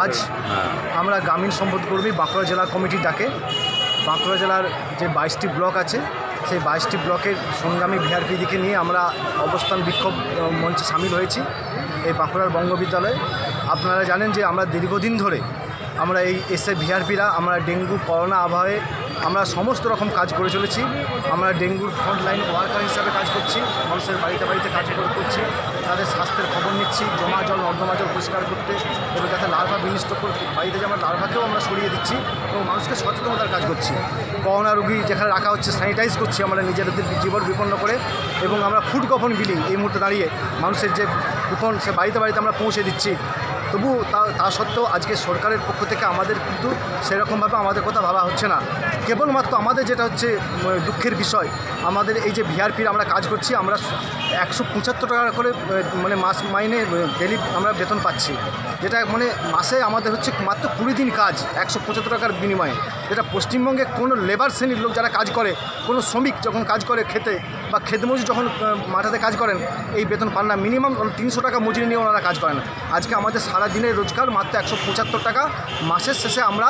আজ আমরা গ্রামীণ সম্পদকর্মী বাঁকুড়া জেলা কমিটির ডাকে। বাঁকুড়া জেলার যে বাইশটি ব্লক আছে, সেই বাইশটি ব্লকের সংগ্রামী ভিআরপি দিকে নিয়ে আমরা অবস্থান বিক্ষোভ মঞ্চে সামিল হয়েছি এই বাঁকুড়ার বঙ্গ বিদ্যালয়ে আপনারা জানেন যে আমরা দীর্ঘদিন ধরে আমরা এই এসে ভিআরপিরা, আমরা ডেঙ্গু, করোনা আবহাওয়ায় আমরা সমস্ত রকম কাজ করে চলেছি। আমরা ডেঙ্গুর ফ্রন্ট লাইন ওয়ার্কার হিসাবে কাজ করছি, মানুষের বাড়িতে বাড়িতে কাজ করে করছি তাদের স্বাস্থ্যের খবর নিচ্ছি, জমা জল নর্দমা জল পরিষ্কার করতে এবং যাতে লার্ভা বিনিষ্ট করে বাড়িতে যে আমরা লার্ভাকেও আমরা সরিয়ে দিচ্ছি এবং মানুষকে সচেতনতার কাজ করছি। করোনা রুগী যেখানে রাখা হচ্ছে স্যানিটাইজ করছি আমরা নিজেদের জীবন বিপন্ন করে এবং আমরা ফুড কফন বিলি এই মুহূর্তে দাঁড়িয়ে মানুষের যে কুপন সে বাড়িতে বাড়িতে আমরা পৌঁছে দিচ্ছি। তবু তা তা সত্ত্বেও আজকে সরকারের পক্ষ থেকে আমাদের কিন্তু সেরকমভাবে আমাদের কথা ভাবা হচ্ছে না। কেবলমাত্র আমাদের যেটা হচ্ছে দুঃখের বিষয়, আমাদের এই যে ভিআরপির আমরা কাজ করছি, আমরা একশো পঁচাত্তর টাকা করে মানে মাস মাইনে ডেলি আমরা বেতন পাচ্ছি। যেটা মানে মাসে আমাদের হচ্ছে মাত্র কুড়ি দিন কাজ, একশো পঁচাত্তর টাকার বিনিময়ে। যেটা পশ্চিমবঙ্গে কোনো লেবার শ্রেণির লোক যারা কাজ করে, কোনো শ্রমিক যখন কাজ করে খেতে বা খেতমজুর যখন মাঠাতে কাজ করেন, এই বেতন পান না। মিনিমাম তিনশো টাকা মজুরি নিয়ে ওনারা কাজ করেন। আজকে আমাদের সারা দিনের রোজগার মাত্র একশো পঁচাত্তর টাকা মাসের শেষে আমরা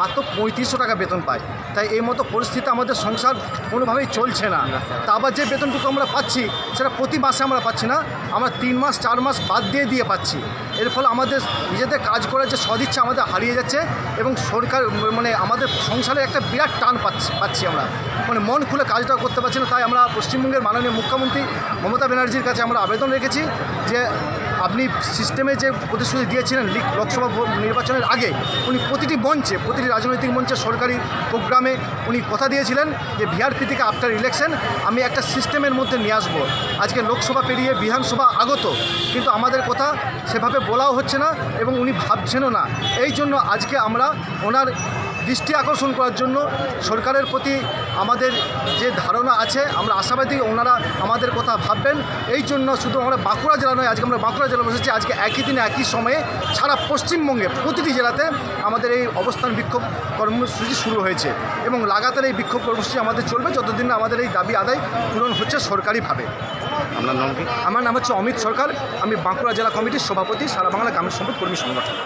মাত্র পঁয়ত্রিশশো টাকা বেতন পাই। তাই এই মতো পরিস্থিতি আমাদের সংসার কোনোভাবেই চলছে না। তা আবার যে বেতনটুকু আমরা পাচ্ছি, সেটা প্রতি মাসে আমরা পাচ্ছি না, আমরা তিন মাস, চার মাস বাদ দিয়ে দিয়ে পাচ্ছি। এর ফলে আমাদের নিজেদের কাজ করার যে সদিচ্ছা আমাদের হারিয়ে যাচ্ছে এবং সরকার মানে আমাদের সংসারে একটা বিরাট টান পাচ্ছি পাচ্ছি আমরা। মানে মন খুলে কাজটা করতে পারছি না, তাই আমরা পশ্চিমবঙ্গের মাননীয় মুখ্যমন্ত্রী মমতা ব্যানার্জির কাছে আমরা আবেদন রেখেছি যে আপনি সিস্টেমে যে প্রতিশ্রুতি দিয়েছিলেন লোকসভা নির্বাচনের আগে, উনি প্রতিটি মঞ্চে, প্রতিটি রাজনৈতিক মঞ্চে, সরকারি প্রোগ্রামে উনি কথা দিয়েছিলেন যে ভিআরপি থেকে আফটার ইলেকশন আমি একটা সিস্টেমের মধ্যে নিয়ে আসব। আজকে লোকসভা পেরিয়ে বিধানসভা আগত, কিন্তু আমাদের কথা সেভাবে বলাও হচ্ছে না এবং উনি ভাবছেনও না। এই জন্য আজকে আমরা ওনার দৃষ্টি আকর্ষণ করার জন্য সরকারের প্রতি আমাদের যে ধারণা আছে, আমরা আশাবাদী ওনারা আমাদের কথা ভাববেন। এই জন্য শুধু আমরা বাঁকুড়া জেলা নয়, আজকে আমরা বাঁকুড়া জেলা বসেছি আজকে একই দিনে একই সময়ে সারা পশ্চিমবঙ্গে প্রতিটি জেলাতে আমাদের এই অবস্থান বিক্ষোভ কর্মসূচি শুরু হয়েছে এবং লাগাতার এই বিক্ষোভ কর্মসূচি আমাদের চলবে যতদিন না আমাদের এই দাবি আদায় পূরণ হচ্ছে সরকারিভাবে। আপনার নাম কি? আমার নাম হচ্ছে অমিত সরকার আমি বাঁকুড়া জেলা কমিটির সভাপতি সারা বাংলা গ্রামের সম্পদ কর্মী সংগঠন।